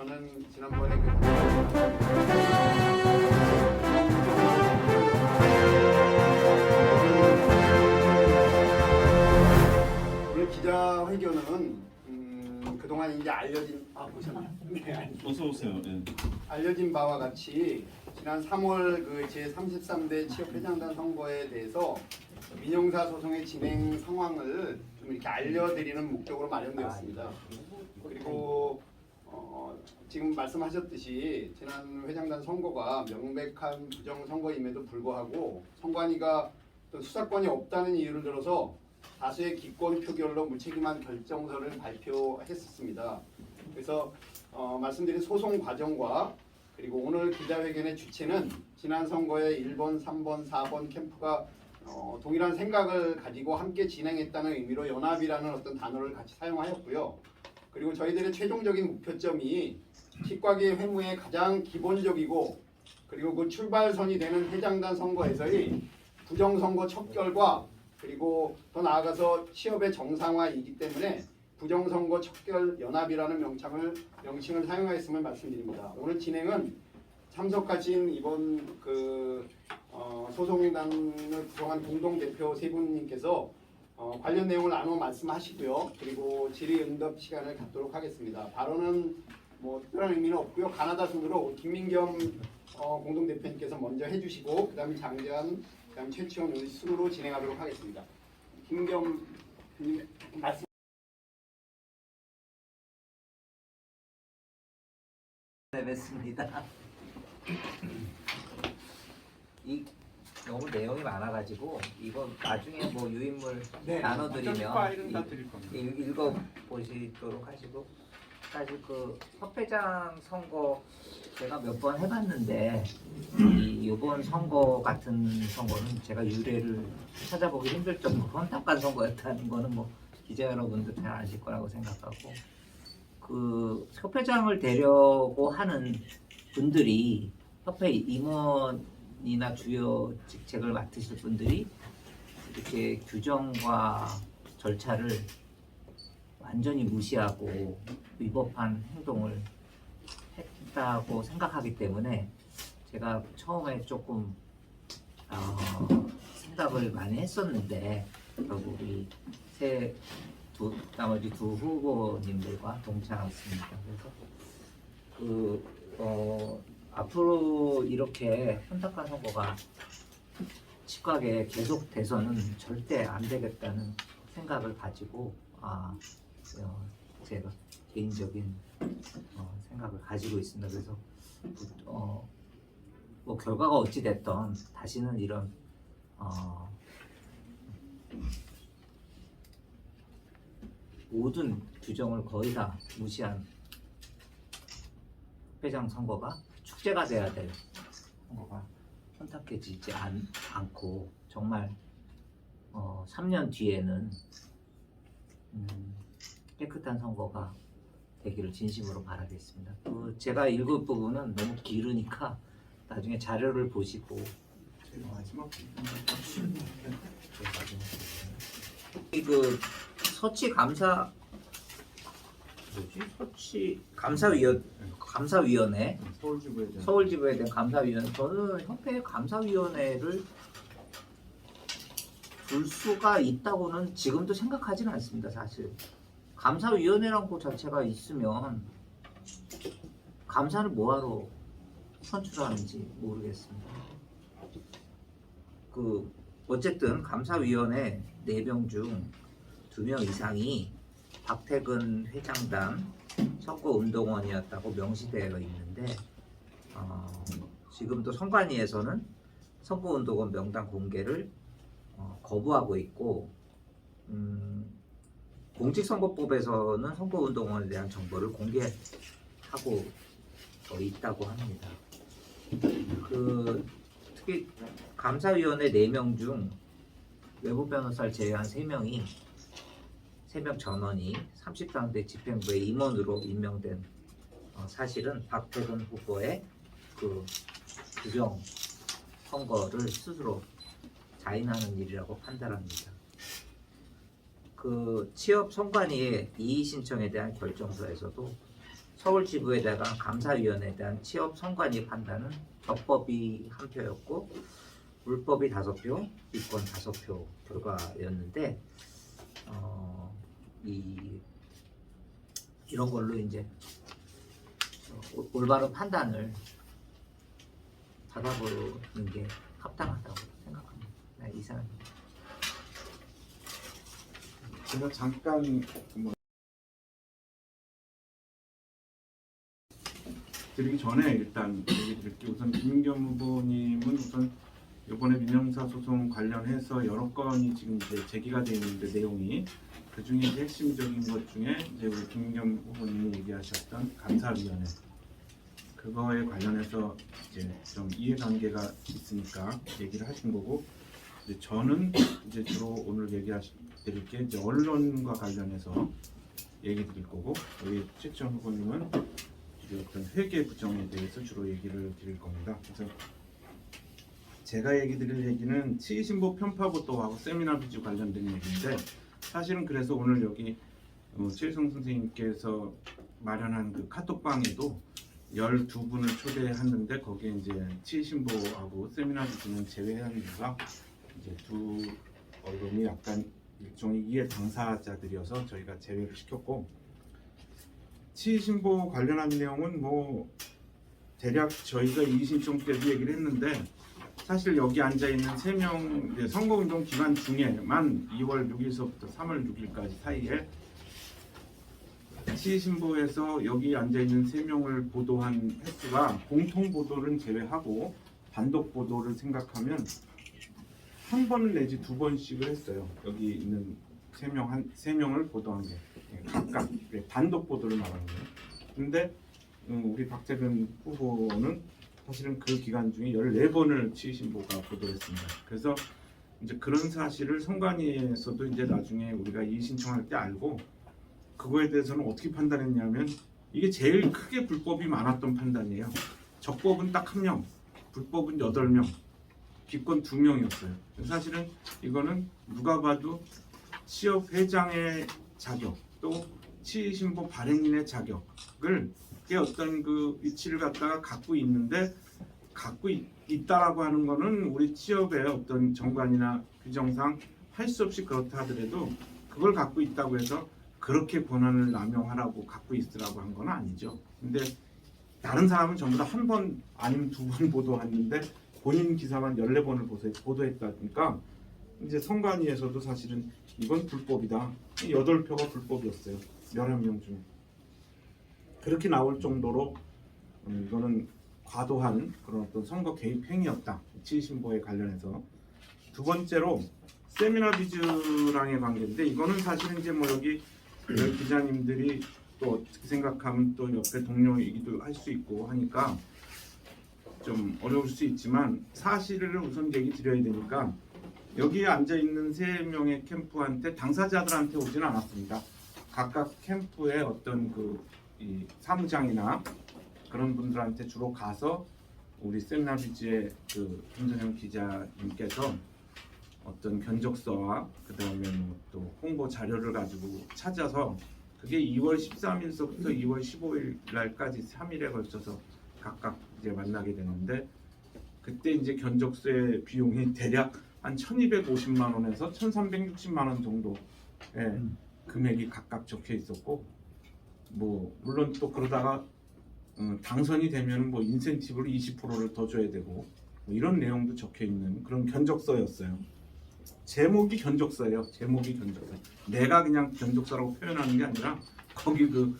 저는 지난번에 그 오늘 기자 회견은 음, 그동안 이제 알려진 아 보셨나요? 네. 어서 오세요. 네. 알려진 바와 같이 지난 3월 그 제 33대 취업회장단 선거에 대해서 민영사 소송의 진행 상황을 좀 이렇게 알려드리는 목적으로 마련되었습니다. 그리고 어, 지금 말씀하셨듯이 지난 회장단 선거가 명백한 부정 선거임에도 불구하고 선관위가 또 수사권이 없다는 이유를 들어서 다수의 기권 표결로 무책임한 결정서를 발표했었습니다. 그래서 어, 말씀드린 소송 과정과 그리고 오늘 기자회견의 주체는 지난 선거의 1번, 3번, 4번 캠프가 어, 동일한 생각을 가지고 함께 진행했다는 의미로 연합이라는 어떤 단어를 같이 사용하였고요. 그리고 저희들의 최종적인 목표점이 치과계 회무의 가장 기본적이고 그리고 그 출발선이 되는 회장단 선거에서의 부정선거 척결과 그리고 더 나아가서 취업의 정상화이기 때문에 부정선거 척결 연합이라는 명칭을 명칭을 사용하였음을 말씀드립니다. 오늘 진행은 참석하신 이번 그 어, 소송단을 구성한 공동 대표 세 분님께서 어, 관련 내용을 나누어 말씀하시고요. 그리고 질의응답 시간을 갖도록 하겠습니다. 발언은 뭐 특별한 의미는 없고요. 가나다 순으로 김민겸 어, 공동 대표님께서 먼저 해주시고 그다음에 장재환, 그다음 최치원 의원 순으로 진행하도록 하겠습니다. 김민겸 님 말씀. 네, 뵙습니다. 이 너무 내용이 많아가지고 이거 나중에 뭐 유인물 네, 나눠드리면 파일은 다 드릴 겁니다. 읽- 읽어 보시도록 하시고 사실 그 협회장 선거 제가 몇 번 해봤는데 이 이번 선거 같은 선거는 제가 유래를 찾아보기 힘들 정도로 혼탁한 선거였다는 거는 뭐 기자 여러분들 잘 아실 거라고 생각하고 그 협회장을 되려고 하는 분들이 협회 임원이나 주요 직책을 맡으실 분들이 이렇게 규정과 절차를 완전히 무시하고 위법한 행동을 했다고 생각하기 때문에 제가 처음에 조금 어, 생각을 많이 했었는데 결국 이세 두, 나머지 두 후보님들과 동참했습니다. 그래서 그 어, 앞으로 이렇게 혼탁한 선거가 치과에 계속 돼서는 절대 안 되겠다는 생각을 가지고 아 어, 제가 개인적인 어, 생각을 가지고 있습니다. 그래서 어, 뭐 결과가 어찌 됐던 다시는 이런 어, 모든 규정을 거의 다 무시한 회장 선거가 축제가 돼야 될 선거가 혼탁해지지 않, 않고 정말 어, 3년 뒤에는 음, 깨끗한 선거가 되기를 진심으로 바라겠습니다. 그 제가 읽을 부분은 너무 길으니까 나중에 자료를 보시고 마지막 그 서치 감사 뭐지? 서치 감사위원 감사위원회 서울지부에 대한 서울지부에 대한 감사위원회 저는 협회 감사위원회를 둘 수가 있다고는 지금도 생각하지는 않습니다 사실 감사위원회란 것 자체가 있으면 감사를 뭐하러 선출하는지 모르겠습니다. 그 어쨌든 감사위원회 4명 중 2명 이상이 박태근 회장단 선거운동원이었다고 명시되어 있는데 어, 지금도 선관위에서는 선거운동원 명단 공개를 어, 거부하고 있고 음, 공직선거법에서는 선거운동원에 대한 정보를 공개하고 어, 있다고 합니다. 그 특히 감사위원회 4명 중 외부 변호사를 제외한 3명이 3명 전원이 33대 집행부의 임원으로 임명된 어, 사실은 박태근 후보의 그 부정 선거를 스스로 자인하는 일이라고 판단합니다. 그 취업 선관위의 이의 신청에 대한 결정서에서도 서울 지부에다가 감사위원회에 대한 취업 선관위 판단은 적법이 한 표였고 불법이 다섯 표, 이권 다섯 표 결과였는데 어, 이 이런 걸로 이제 올바른 판단을 받아보는 게 합당하다고 생각합니다. 네, 이상입니다. 제가 잠깐 뭐 드리기 전에 일단 얘기 드릴게요. 우선 김경 후보님은 우선 이번에 민영사 소송 관련해서 여러 건이 지금 이제 제기가 되어 있는데 내용이 그 중에 핵심적인 것 중에 이제 우리 김경 후보님이 얘기하셨던 감사위원회 그거에 관련해서 이제 좀 이해관계가 있으니까 얘기를 하신 거고 이제 저는 이제 주로 오늘 얘기하실 드릴 게 이제 언론과 관련해서 얘기 드릴 거고 우리 최천 후보님은 어떤 회계 부정에 대해서 주로 얘기를 드릴 겁니다. 그래서 제가 얘기 드릴 얘기는 치신보 편파 보도하고 세미나 비주 관련된 얘기인데 사실은 그래서 오늘 여기 어, 최성 선생님께서 마련한 그 카톡방에도 12분을 초대했는데 거기에 이제 치신보하고 세미나 비주는 제외한 이유가 이제 두 언론이 약간 일종의 이해 당사자들이어서 저희가 제외를 시켰고 치신보 관련한 내용은 뭐 대략 저희가 이신청 때도 얘기를 했는데 사실 여기 앉아 있는 세 명 선거운동 기간 중에만 2월 6일서부터 3월 6일까지 사이에 치신보에서 여기 앉아 있는 세 명을 보도한 횟수가 공통 보도를 제외하고 단독 보도를 생각하면 한 번 내지 두 번씩을 했어요. 여기 있는 세 명 한 세 명을 보도한 게 예, 각각 예, 단독 보도를 말하는 거예요. 근데 음, 우리 박재근 후보는 사실은 그 기간 중에 14번을 치신보가 보도했습니다. 그래서 이제 그런 사실을 선관위에서도 이제 나중에 우리가 이의 신청할 때 알고 그거에 대해서는 어떻게 판단했냐면 이게 제일 크게 불법이 많았던 판단이에요. 적법은 딱 한 명, 불법은 여덟 명, 기권 두 명이었어요. 사실은 이거는 누가 봐도 취업 회장의 자격 또 치신보 발행인의 자격을 게 어떤 그 위치를 갖다가 갖고 있는데 갖고 있, 있다라고 하는 거는 우리 취업의 어떤 정관이나 규정상 할 수 없이 그렇다 하더라도 그걸 갖고 있다고 해서 그렇게 권한을 남용하라고 갖고 있으라고 한 건 아니죠. 근데 다른 사람은 전부 다 한 번 아니면 두 번 보도했는데 본인 기사만 14번을 보도했다니까 이제 선관위에서도 사실은 이건 불법이다. 8표가 불법이었어요. 11명 중에. 그렇게 나올 정도로 음, 이거는 과도한 그런 어떤 선거 개입 행위였다. 지신보에 관련해서. 두 번째로 세미나 비즈랑의 관계인데 이거는 사실은 이제 뭐 여기 그 기자님들이 또 어떻게 생각하면 또 옆에 동료이기도 할 수 있고 하니까 좀 어려울 수 있지만 사실을 우선 얘기 드려야 되니까 여기에 앉아 있는 세 명의 캠프한테 당사자들한테 오지는 않았습니다. 각각 캠프의 어떤 그이 사무장이나 그런 분들한테 주로 가서 우리 세미나비지의 그 김선영 기자님께서 어떤 견적서와 그 다음에 뭐또 홍보 자료를 가지고 찾아서 그게 2월 13일서부터 2월 15일 날까지 3일에 걸쳐서 각각 이제 만나게 됐는데 그때 이제 견적서의 비용이 대략 한 1,250만 원에서 1,360만 원 정도의 금액이 각각 적혀 있었고 뭐 물론 또 그러다가 음, 당선이 되면 뭐 인센티브를 20%를 더 줘야 되고 뭐 이런 내용도 적혀 있는 그런 견적서였어요. 제목이 견적서예요. 제목이 견적서. 내가 그냥 견적서라고 표현하는 게 아니라 거기 그그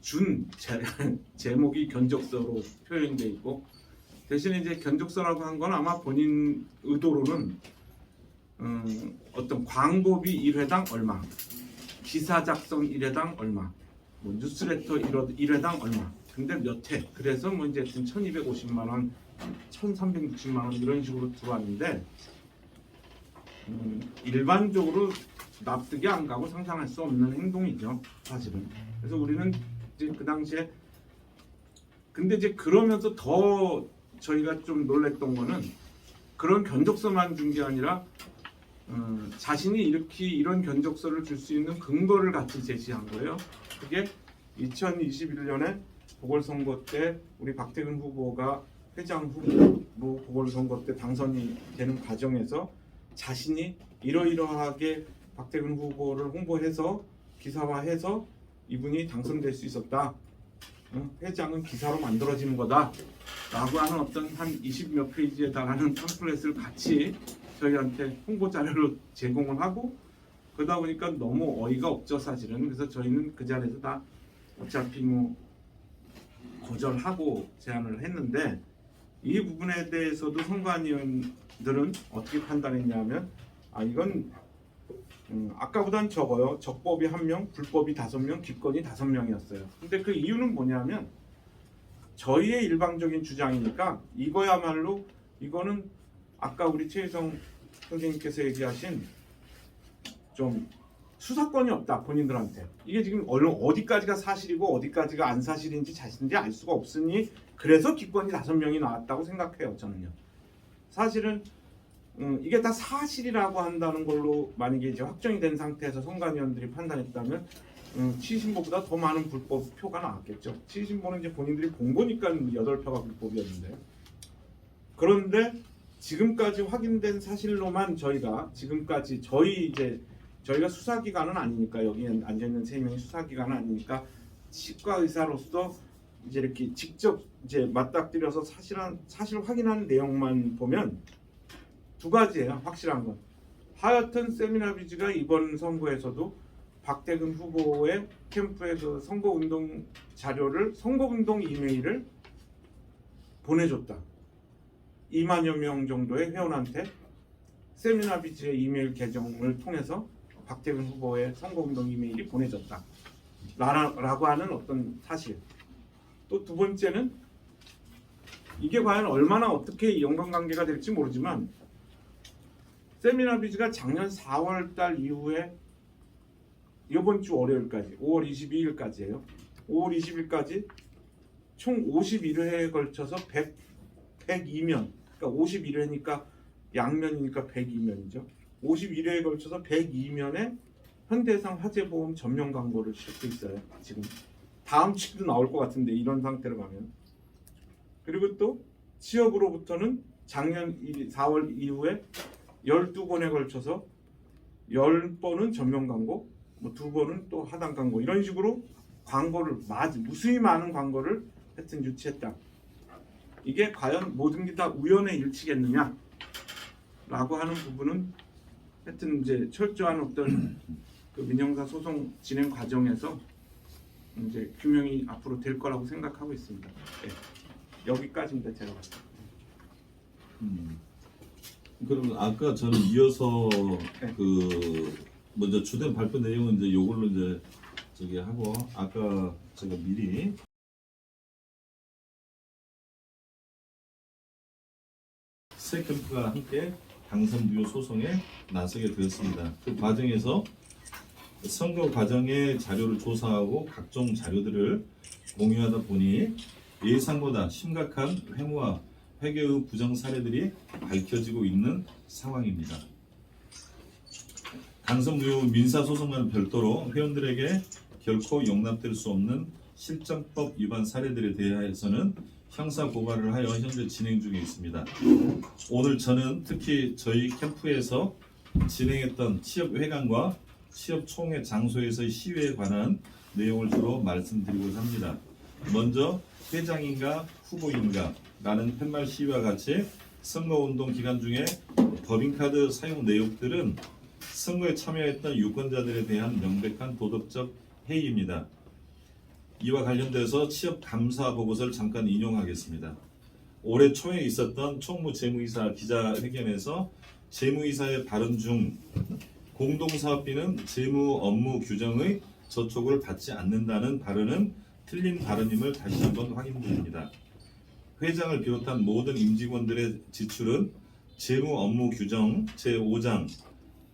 준 제목이 견적서로 표현돼 있고 대신에 이제 견적서라고 한 건 아마 본인 의도로는 음, 어떤 광고비 1회당 얼마, 기사 작성 1회당 얼마, 뭐 뉴스레터 1회당 얼마. 근데 몇 회. 그래서 뭐 이제 1,250만 원, 1,360만 원 이런 식으로 들어왔는데 음, 일반적으로 납득이 안 가고 상상할 수 없는 행동이죠, 사실은. 그래서 우리는 이제 그 당시에 근데 이제 그러면서 더 저희가 좀 놀랬던 거는 그런 견적서만 준 게 아니라 음, 자신이 이렇게 이런 견적서를 줄 수 있는 근거를 같이 제시한 거예요. 그게 2021년에 보궐선거 때 우리 박태근 후보가 회장 후보로 보궐선거 때 당선이 되는 과정에서 자신이 이러이러하게 박태근 후보를 홍보해서 기사화해서 이분이 당선될 수 있었다. 응? 회장은 기사로 만들어지는 거다. 라고 하는 어떤 한 20몇 페이지에 달하는 팜플렛을 같이 저희한테 홍보 자료로 제공을 하고 그러다 보니까 너무 어이가 없죠 사실은 그래서 저희는 그 자리에서 다 어차피 뭐 거절하고 제안을 했는데 이 부분에 대해서도 선관위원들은 어떻게 판단했냐면 아 이건 음, 아까보단 적어요. 적법이 한 명, 불법이 다섯 명, 기권이 다섯 명이었어요. 근데 그 이유는 뭐냐면 저희의 일방적인 주장이니까 이거야말로 이거는 아까 우리 최혜성 선생님께서 얘기하신 좀 수사권이 없다 본인들한테. 이게 지금 얼- 어디까지가 사실이고 어디까지가 안 사실인지 자신들이 알 수가 없으니 그래서 기권이 다섯 명이 나왔다고 생각해요 저는요. 사실은 음, 이게 다 사실이라고 한다는 걸로 만약에 이제 확정이 된 상태에서 선관위원들이 판단했다면 음, 70보보다 더 많은 불법 표가 나왔겠죠. 70보는 이제 본인들이 본 거니까 8표가 불법이었는데. 그런데 지금까지 확인된 사실로만 저희가 지금까지 저희 이제 저희가 수사기관은 아니니까 여기에 앉아 있는 세 명이 수사기관은 아니니까 치과 의사로서 이제 이렇게 직접 이제 맞닥뜨려서 사실한 사실 확인하는 내용만 보면 두 가지예요 확실한 건 하여튼 세미나비즈가 이번 선거에서도 박대근 후보의 캠프의 그 선거운동 자료를 선거운동 이메일을 보내줬다. 2만여 명 정도의 회원한테 세미나비즈의 이메일 계정을 통해서 박태근 후보의 선거운동 이메일이 보내졌다. 라고 하는 어떤 사실. 또 두 번째는 이게 과연 얼마나 어떻게 연관관계가 될지 모르지만 세미나 비즈가 작년 4월 달 이후에 이번 주 월요일까지 5월 22일까지예요. 5월 20일까지 총 51회에 걸쳐서 100, 102면 그러니까 51회니까 양면이니까 102면이죠. 51회에 걸쳐서 102면의 현대해상 화재보험 전면 광고를 싣고 있어요. 지금 다음 주도 나올 것 같은데 이런 상태로 가면 그리고 또 취업으로부터는 작년 4월 이후에 12번에 걸쳐서 10번은 전면 광고 뭐 두 번은 또 하단 광고 이런 식으로 광고를 마- 무수히 많은 광고를 하여튼 유치했다. 이게 과연 모든 게 다 우연의 일치겠느냐? 라고 하는 부분은 하여튼 이제 철저한 어떤 그 민영사 소송 진행 과정에서 이제 규명이 앞으로 될 거라고 생각하고 있습니다. 네. 여기까지입니다. 제가 봤을 때. 음. 그러면 아까 저는 이어서 네. 그 먼저 주된 발표 내용은 이제 요걸로 이제 저기 하고 아까 제가 미리 세 캠프가 함께 당선 무효 소송에 나서게 되었습니다. 그 과정에서 선거 과정의 자료를 조사하고 각종 자료들을 공유하다 보니 예상보다 심각한 횡우와 회계의 부정 사례들이 밝혀지고 있는 상황입니다. 당선 무효 민사 소송과는 별도로 회원들에게 결코 용납될 수 없는 실정법 위반 사례들에 대하여서는 형사 고발을 하여 현재 진행 중에 있습니다. 오늘 저는 특히 저희 캠프에서 진행했던 취업 회관과 취업 총회 장소에서의 시위에 관한 내용을 주로 말씀드리고자 합니다. 먼저 회장인가 후보인가 라는 팻말 시위와 같이 선거운동 기간 중에 법인카드 사용 내역들은 선거에 참여했던 유권자들에 대한 명백한 도덕적 해이입니다. 이와 관련돼서 취업 감사 보고서를 잠깐 인용하겠습니다. 올해 초에 있었던 총무 재무이사 기자회견에서 재무이사의 발언 중 공동사업비는 재무 업무 규정의 저촉을 받지 않는다는 발언은 틀린 발언임을 다시 한번 확인드립니다. 회장을 비롯한 모든 임직원들의 지출은 재무 업무 규정 제5장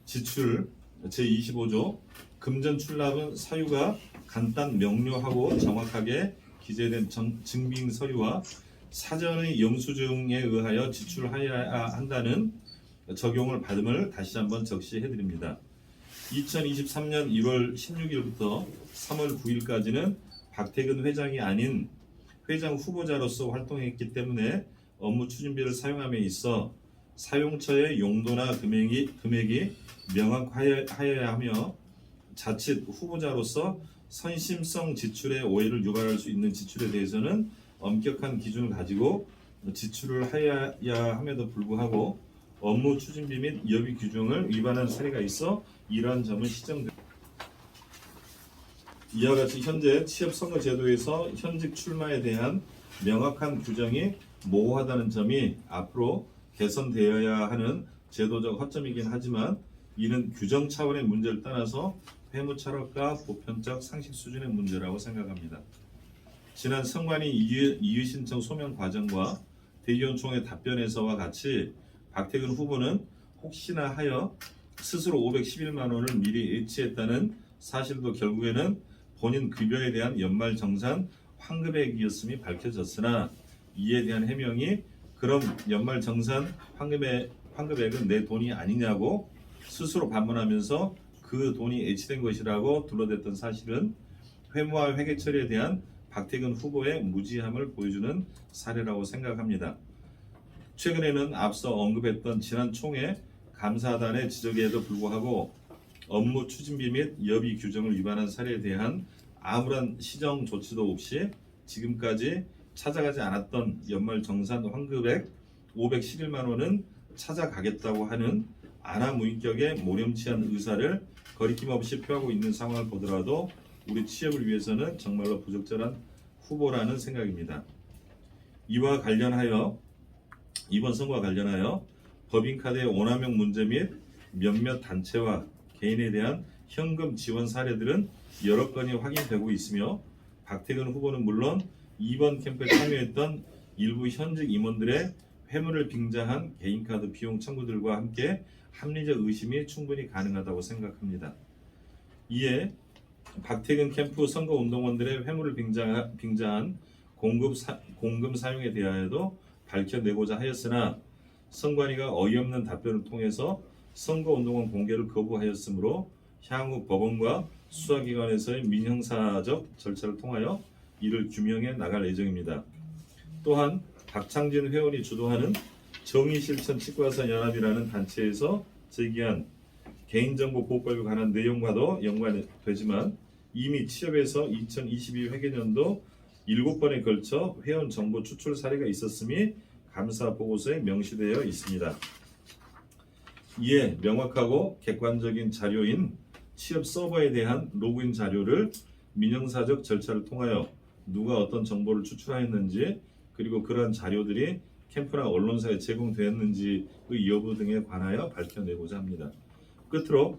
지출 제25조 금전 출납은 사유가 간단 명료하고 정확하게 기재된 정- 증빙 서류와 사전의 영수증에 의하여 지출하여야 한다는 적용을 받음을 다시 한번 적시해 드립니다. 2023년 1월 16일부터 3월 9일까지는 박태근 회장이 아닌 회장 후보자로서 활동했기 때문에 업무 추진비를 사용함에 있어 사용처의 용도나 금액이 금액이 명확하여야 하며 자칫 후보자로서 선심성 지출의 오해를 유발할 수 있는 지출에 대해서는 엄격한 기준을 가지고 지출을 하여야 함에도 불구하고 업무 추진비 및 여비 규정을 위반한 사례가 있어 이러한 점은 시정됩니다. 이와 같이 현재 취업 선거 제도에서 현직 출마에 대한 명확한 규정이 모호하다는 점이 앞으로 개선되어야 하는 제도적 허점이긴 하지만 이는 규정 차원의 문제를 떠나서 회무 철학과 보편적 상식 수준의 문제라고 생각합니다. 지난 선관위 이유, 이유 신청 소명 과정과 대의원 총회 답변에서와 같이 박태근 후보는 혹시나 하여 스스로 511만 원을 미리 예치했다는 사실도 결국에는 본인 급여에 대한 연말 정산 환급액이었음이 밝혀졌으나 이에 대한 해명이 그럼 연말 정산 환급액, 환급액은 내 돈이 아니냐고 스스로 반문하면서 그 돈이 예치된 것이라고 둘러댔던 사실은 회무와 회계 처리에 대한 박태근 후보의 무지함을 보여주는 사례라고 생각합니다. 최근에는 앞서 언급했던 지난 총회 감사단의 지적에도 불구하고 업무 추진비 및 여비 규정을 위반한 사례에 대한 아무런 시정 조치도 없이 지금까지 찾아가지 않았던 연말 정산 환급액 511만 원은 찾아가겠다고 하는 아나무인격의 모렴치한 의사를 거리낌 없이 표하고 있는 상황을 보더라도 우리 취업을 위해서는 정말로 부적절한 후보라는 생각입니다. 이와 관련하여 이번 선거와 관련하여 법인카드의 오남용 문제 및 몇몇 단체와 개인에 대한 현금 지원 사례들은 여러 건이 확인되고 있으며 박태근 후보는 물론 이번 캠프에 참여했던 일부 현직 임원들의 회문을 빙자한 개인카드 비용 청구들과 함께 합리적 의심이 충분히 가능하다고 생각합니다. 이에 박태근 캠프 선거운동원들의 빙자, 빙자한 공급 사, 공금 사용에 대하여도 밝혀내고자 하였으나 선관위가 어이없는 답변을 통해서 선거운동원 공개를 거부하였으므로 향후 법원과 수사기관에서의 민형사적 절차를 통하여 이를 규명해 나갈 예정입니다. 또한 박창진 회원이 주도하는 정의실천 치과사 연합이라는 단체에서 제기한 개인정보 보호법에 관한 내용과도 연관되지만 이미 취업에서 2022 회계년도 7번에 걸쳐 회원 정보 추출 사례가 있었음이 감사 보고서에 명시되어 있습니다. 이에 명확하고 객관적인 자료인 취업 서버에 대한 로그인 자료를 민형사적 절차를 통하여 누가 어떤 정보를 추출하였는지 그리고 그러한 자료들이 캠프나 언론사에 제공되었는지의 여부 등에 관하여 밝혀내고자 합니다. 끝으로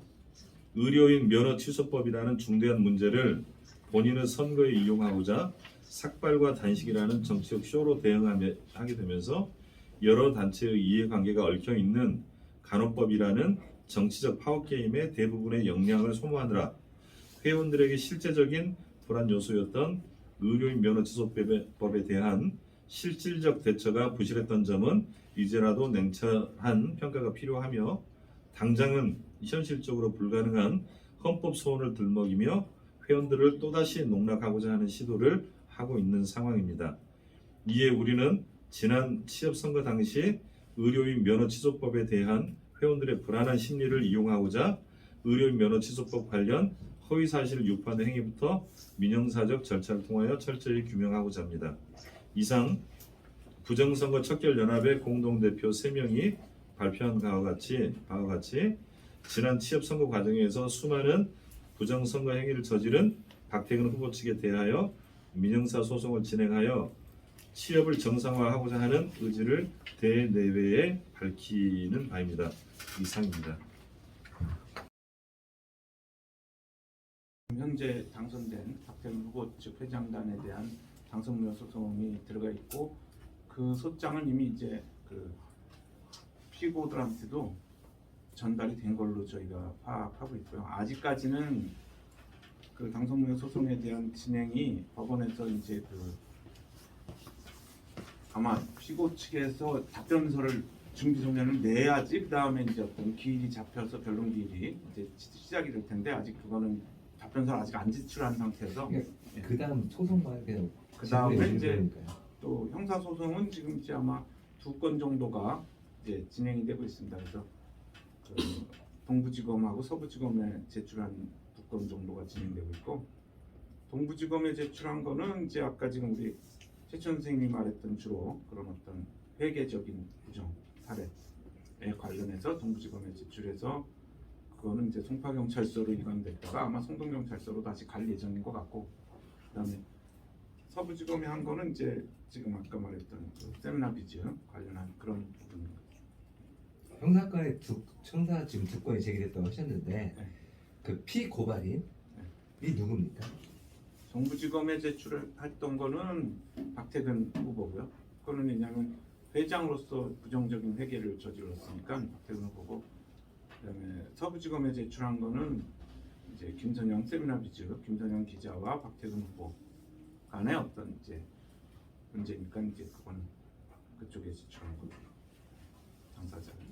의료인 면허 취소법이라는 중대한 문제를 본인의 선거에 이용하고자 삭발과 단식이라는 정치적 쇼로 대응하게 되면서 여러 단체의 이해관계가 얽혀 있는 간호법이라는 정치적 파워게임의 대부분의 역량을 소모하느라 회원들에게 실제적인 불안 요소였던 의료인 면허 취소법에 대한 실질적 대처가 부실했던 점은 이제라도 냉철한 평가가 필요하며 당장은 현실적으로 불가능한 헌법 소원을 들먹이며 회원들을 또다시 농락하고자 하는 시도를 하고 있는 상황입니다. 이에 우리는 지난 취업 선거 당시 의료인 면허 취소법에 대한 회원들의 불안한 심리를 이용하고자 의료인 면허 취소법 관련 허위 사실을 유포하는 행위부터 민형사적 절차를 통하여 철저히 규명하고자 합니다. 이상 부정선거 척결연합의 공동대표 3명이 발표한 바와 같이, 바와 같이 지난 취업선거 과정에서 수많은 부정선거 행위를 저지른 박태근 후보 측에 대하여 민형사 소송을 진행하여 취업을 정상화하고자 하는 의지를 대내외에 밝히는 바입니다. 이상입니다. 현재 당선된 박태근 후보 측 회장단에 대한 당선무효 소송이 들어가 있고 그 소장은 이미 이제 그 피고들한테도 전달이 된 걸로 저희가 파악하고 있고요. 아직까지는 그 당선무효 소송에 대한 진행이 법원에서 이제 그 아마 피고 측에서 답변서를 준비 소견을 내야지 그 다음에 이제 어떤 기일이 잡혀서 변론 기일이 이제 시작이 될 텐데 아직 그거는 답변 답변서를 아직 안 제출한 상태여서 예. 그 다음 소송만 그냥 그 다음에 이제. 또 형사 소송은 지금 이제 아마 두 건 정도가 이제 진행이 되고 있습니다. 그래서 그 동부지검하고 서부지검에 제출한 두 건 정도가 진행되고 있고 동부지검에 제출한 거는 이제 아까 지금 우리 최천 선생님이 말했던 주로 그런 어떤 회계적인 부정 사례에 관련해서 동부지검에 제출해서 그거는 이제 송파경찰서로 이관됐다가 아마 송동경찰서로 다시 갈 예정인 것 같고 그다음에 서부지검이 한 거는 이제 지금 아까 말했던 그 세미나비즈 관련한 그런 부분입니다. 형사건의 두 형사 지금 두 건이 제기됐다고 하셨는데 네. 그 피고발인 이 누굽니까? 정부지검에 제출을 했던 거는 박태근 후보고요. 그거는 왜냐하면 회장으로서 부정적인 회계를 저질렀으니까 박태근 후보고 그다음에 서부지검에 제출한 거는 이제 김선영 세미나비즈 김선영 기자와 박태근 후보 간의 어떤 이제 문제니까 이제 그건 그쪽에 제출한 거고 당사자는